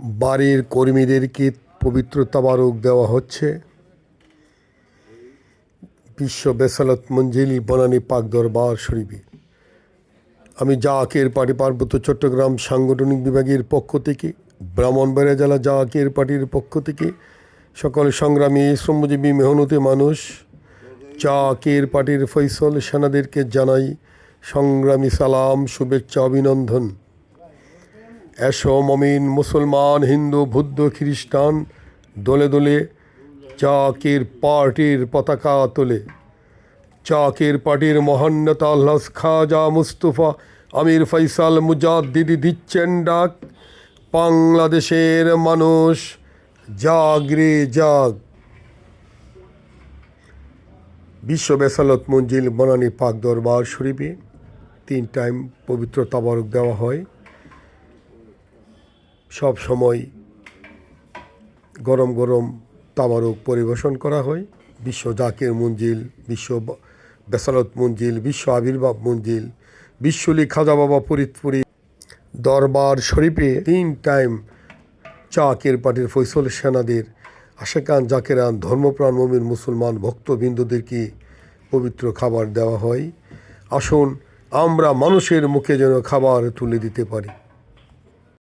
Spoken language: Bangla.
বাড়ির কর্মীদেরকে পবিত্র তাবারক দেওয়া হচ্ছে। বিশ্ব বেসালত মঞ্জিল বনানী পাক দরবার শরীফে। আমি জাকের পার্টি পার্বত্য চট্টগ্রাম সাংগঠনিক বিভাগের পক্ষ থেকে, ব্রাহ্মণবাড়িয়া জেলা জাকের পার্টির পক্ষ থেকে সকল সংগ্রামী, শ্রমজীবী, মেহনতি মানুষ জাকের পার্টির ফৈসল সেনাদেরকে জানাই সংগ্রামী সালাম, শুভেচ্ছা, অভিনন্দন। এসো মমিন মুসলমান, হিন্দু, বুদ্ধ, খ্রিস্টান, দলে দলে চাকের পার্টির পতাকা তোলে। চাকের পার্টির মহান্নতা আল্লাহ খাজা মুস্তফা আমির ফৈসাল মুজাদ্দিদি দিচ্ছেন ডাক। বাংলাদেশের মানুষ জাগ রে জাগ বিশ্ব বেসালত মঞ্জিল বনানী পাক দরবার শরীফে তিন টাইম পবিত্র তাবারক দেওয়া হয়। সব সময় গরম গরম তাবারক পরিবেশন করা হয়। বিশ্ব জাকের মঞ্জিল, বিশ্ব বেসালত মঞ্জিল, বিশ্ব আবির্ভাব মঞ্জিল, বিশ্বলি খাজা বাবা ফরিদপুরি দরবার শরীফে তিন টাইম চাকের পার্টির ফৈসল সেনাদের, আশেকান জাকেরান, ধর্মপ্রাণ মমিন মুসলমান ভক্তবৃন্দদেরকে পবিত্র খাবার দেওয়া হয়? আসুন আমরা মানুষের মুখে যেন খাবার তুলে দিতে পারি।